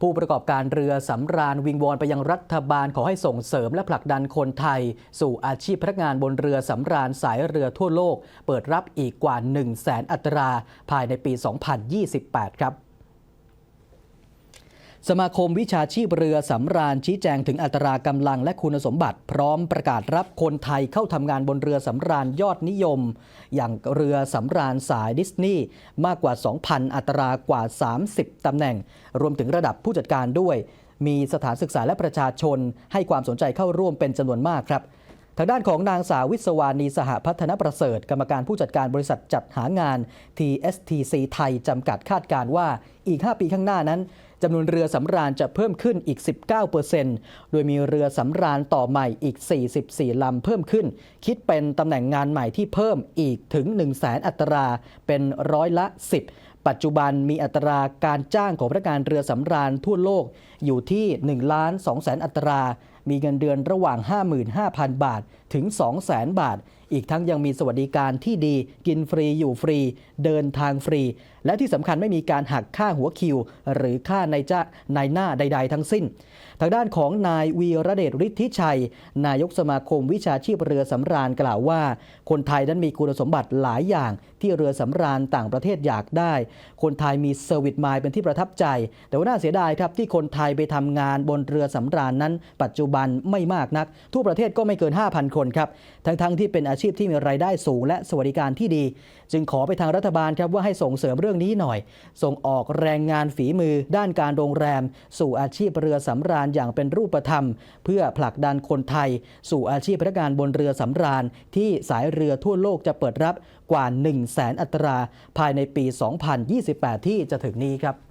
ผู้ประกอบการเรือสำราญวิงวอนไปยังรัฐบาลขอให้ส่งเสริมและผลักดันคนไทย สู่อาชีพพนักงานบนเรือสำราญสายเรือทั่วโลก เปิดรับอีกกว่า 1 0 0 0 0แสนอัตรา ภายในปี 2028 ครับ สมาคมวิชาชีพเรือสำราญชี้แจงถึงอัตรากำลังและคุณสมบัติ พร้อมประกาศรับคนไทยเข้าทำงานบนเรือสำราญยอดนิยม อย่างเรือสำราญสายดิสนีย์มากกว่า 2,000 อัตรากว่า 30ตำแหน่ง รวมถึงระดับผู้จัดการด้วย มีสถานศึกษาและประชาชนให้ความสนใจเข้าร่วมเป็นจำนวนมากครับ ทางด้านของนางสาววิศวานีสหพัฒนประเสริฐ กรรมการผู้จัดการบริษัทจัดหางาน TSTC ไทย จำกัดคาดการว่าอีก 5 ปีข้างหน้านั้นจำนวนเรือสำราญจะเพิ่มขึ้นอีก 19%โดยมีเรือสำราญต่อใหม่อีก 44 ลำเพิ่มขึ้น คิดเป็นตำแหน่งงานใหม่ที่เพิ่มอีกถึง 1 0 0 0 0แอัตราเป็นร้อยละ 10 ปัจจุบันมีอัตราการจ้างของพนักงานเรือสำราญทั่วโลกอยู่ที่1ล้าน2แสนอัตรา มีเงินเดือนระหว่าง 55,000 บาทถึง 200,000 บาท อีกทั้งยังมีสวัสดิการที่ดี กินฟรีอยู่ฟรี เดินทางฟรี และที่สำคัญไม่มีการหักค่าหัวคิว หรือค่าในจ้านายหน้าใด ๆ ทั้งสิ้น ทางด้านของนายวีระเดชฤทธิชัย นายกสมาคมวิชาชีพเรือสำราญกล่าวว่า คนไทยนั้นมีคุณสมบัติหลายอย่างที่เรือสำราญต่างประเทศอยากได้ คนไทยมีเซอร์วิสมายเป็นที่ประทับใจ แต่ว่าน่าเสียดายครับที่คนไทยไปทำงานบนเรือสำราญนั้นปัจจุบันบันไม่มากนัก ทั่วประเทศก็ไม่เกิน 5,000 คนครับ ทั้งๆทที่เป็นอาชีพที่มีรายได้สูงและสวัสดิการที่ดี จึงขอไปทางรัฐบาลครับว่าให้ส่งเสริมเรื่องนี้หน่อย ส่งออกแรงงานฝีมือ ด้านการโรงแรม สู่อาชีพเรือสำราญอย่างเป็นรูปธรรม เพื่อผลักดันคนไทย สู่อาชีพพนักงานบนเรือสำราญ ที่สายเรือทั่วโลกจะเปิดรับกว่า 1 0 0 0 0แสนอัตรา ภายในปี 2028 ที่จะถึงนี้ครับ